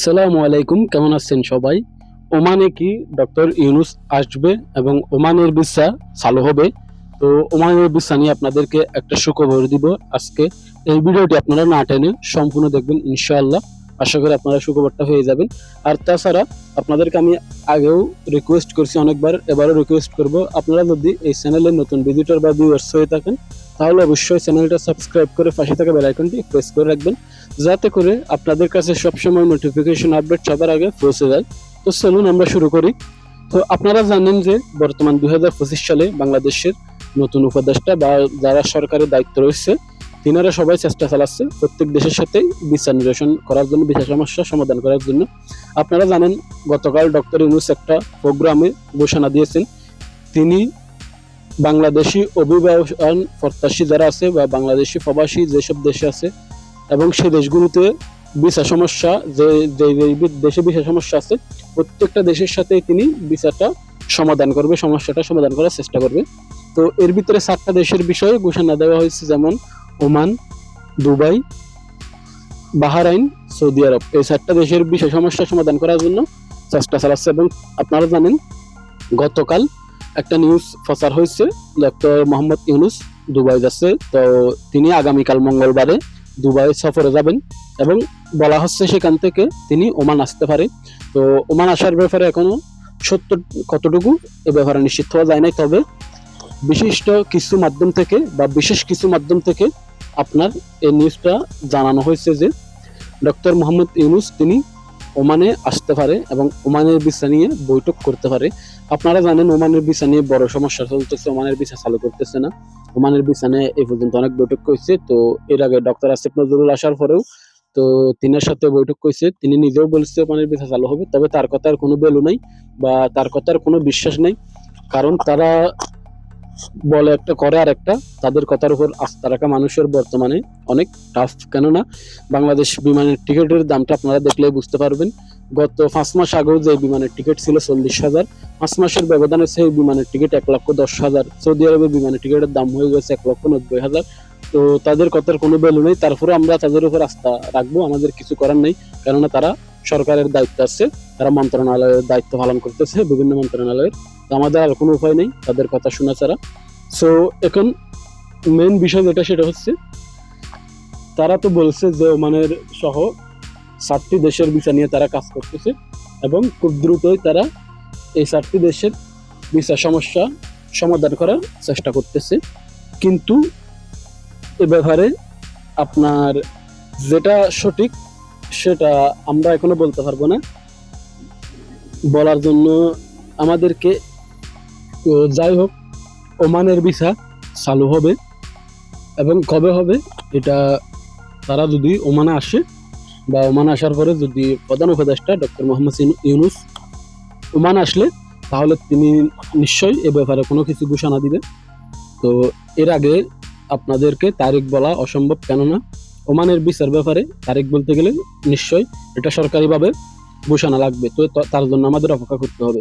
সালামু আলাইকুম, কেমন আছেন সবাই? ওমানে কি ডক্টর ইউনুস আসবে এবং ওমানের বিশ্বা চালু হবে? তো ওমানের বিশ্বা নিয়ে আপনাদেরকে একটা সুখবর দিব আজকে। এই ভিডিওটি আপনারা না টেনে সম্পূর্ণ দেখবেন, ইনশাআল্লাহ। আশা করি আপনারা সুখবরটা হয়ে যাবেন। আর তাছাড়া আপনাদেরকে আমি আগেও রিকোয়েস্ট করছি অনেকবার, এবারও রিকোয়েস্ট করব। আপনারা যদি এই চ্যানেলে নতুন ভিজিটর বা ভিউয়ার্স হয়ে থাকেন, তাহলে অবশ্যই চ্যানেলটা সাবস্ক্রাইব করে পাশে থাকা বেল আইকনটি প্রেস করে রাখবেন। যাতে করে আপনাদের কাছে সবসময় নোটিফিকেশন আপডেট সবার আগে পৌঁছে যায়। তো চলুন আমরা শুরু করি। তো আপনারা জানেন যে বর্তমান দু হাজার পঁচিশ সালে বাংলাদেশের নতুন উপদেষ্টা বা যারা সরকারের দায়িত্ব রয়েছে তিনারা সবাই চেষ্টা চালাচ্ছে প্রত্যেক দেশের সাথে বিচার নিরসন করার জন্য, বিচার সমস্যা সমাধান করার জন্য। আপনারা জানেন, গতকাল ডক্টর ইউনুস একটা প্রোগ্রামে ঘোষণা দিয়েছেন। তিনি বাংলাদেশি অভিবাসন প্রত্যাশী যারা আছে বা বাংলাদেশি প্রবাসী যেসব দেশে আছে এবং সেই দেশগুলোতে ভিসা সমস্যা, যে যে দেশে ভিসা সমস্যা আছে, প্রত্যেকটা দেশের সাথে তিনি ভিসাটা সমাধান করবে, সমস্যাটা সমাধান করার চেষ্টা করবে। তো এর ভিতরে সাতটা দেশের বিষয়ে ঘোষণা দেওয়া হয়েছে, যেমন Oman, Dubai, Bahrain, Saudi Arab. এই চারটা দেশের বিষয় সমস্যা সমাধান করার জন্য চেষ্টা চালাচ্ছে এবং আপনারা জানেন, গতকাল একটা নিউজ প্রচার হয়েছে, ডক্টর মোহাম্মদ ইউনুস দুবাই যাচ্ছে। তো তিনি আগামীকাল মঙ্গলবারে দুবাই সফরে যাবেন এবং বলা হচ্ছে সেখান থেকে তিনি ওমান আসতে পারে। তো ওমান আসার ব্যাপারে এখনও সত্য কতটুকু এ ব্যাপারে নিশ্চিত হওয়া যায় নাই। তবে বিশিষ্ট কিছু মাধ্যম থেকে বা বিশেষ কিছু মাধ্যম থেকে আপনার এই নিউজটা জানানো হয়েছে যে ডক্টর মোহাম্মদ ইউনুস তিনি ওমানে আসতে পারে এবং ওমানের ভিসা নিয়ে বৈঠক করতে পারে। আপনারা জানেন ওমানের ভিসা নিয়ে বড় সমস্যা চলতেছে, ওমানের ভিসা চালু করতেছে না। ওমানের ভিসা নিয়ে এই পর্যন্ত অনেক বৈঠক হয়েছে তো এর আগে ডক্টর আসিফ নজরুল আসার পরেও তো তিনের সাথে বৈঠক করেছে। তিনি নিজেও বলছে ওমানের ভিসা চালু হবে, তবে তার কথার কোনো ভ্যালু নাই বা তার কথার কোনো বিশ্বাস নেই। কারণ তারা বলে একটা করে আর একটা তাদের কথার উপর আস্থা রাখা মানুষের বর্তমানে অনেক টাফ কেননা বাংলাদেশ বিমানের টিকিটের দামটা আপনারা দেখলেই বুঝতে পারবেন। গত পাঁচ মাস আগেও যে বিমানের টিকিট ছিল চল্লিশ হাজার, পাঁচ মাসের ব্যবধানে সেই বিমানের টিকিট এক লক্ষ দশ হাজার। সৌদি আরবের বিমানের টিকিটের দাম হয়ে গেছে এক লক্ষ নব্বই হাজার। তো তাদের কথার কোনো ভ্যালু নেই। তারপরে আমরা তাদের উপর আস্থা রাখব। আমাদের কিছু করার নেই। কেননা তারা সরকারের দায়িত্ব আছে, তারা মন্ত্রণালয়ের দায়িত্ব পালন করতেছে, বিভিন্ন মন্ত্রণালয়ের। তো আমাদের আর কোনো উপায় নেই, তাদের কথা শোনা ছাড়া। সো এখন মেন বিষয় যেটা, সেটা হচ্ছে, তারা তো বলছে যে ওমানের সহ সাতটি দেশের ভিসা নিয়ে তারা কাজ করতেছে এবং খুব দ্রুতই তারা এই সাতটি দেশের ভিসা সমস্যা সমাধান করার চেষ্টা করতেছে। কিন্তু এ ব্যাপারে আপনার যেটা সঠিক সেটা আমরা এখনও বলতে পারব না। বলার জন্য আমাদেরকে যাই হোক, ওমানের ভিসা চালু হবে এবং কবে হবে এটা তারা যদি ওমানে আসে বা ওমানে আসার পরে যদি প্রধান উপদেষ্টা ডক্টর মোহাম্মদ ইউনুস ওমান আসলে, তাহলে তিনি নিশ্চয়ই এ ব্যাপারে কোনো কিছু ঘোষণা দিবে তো এর আগে আপনাদেরকে তারিখ বলা অসম্ভব কেননা ওমানের বিচার ব্যাপারে তারিখ বলতে গেলে নিশ্চয়ই এটা সরকারিভাবে ঘোষণা লাগবে। তো তার জন্য আমাদের অপেক্ষা করতে হবে।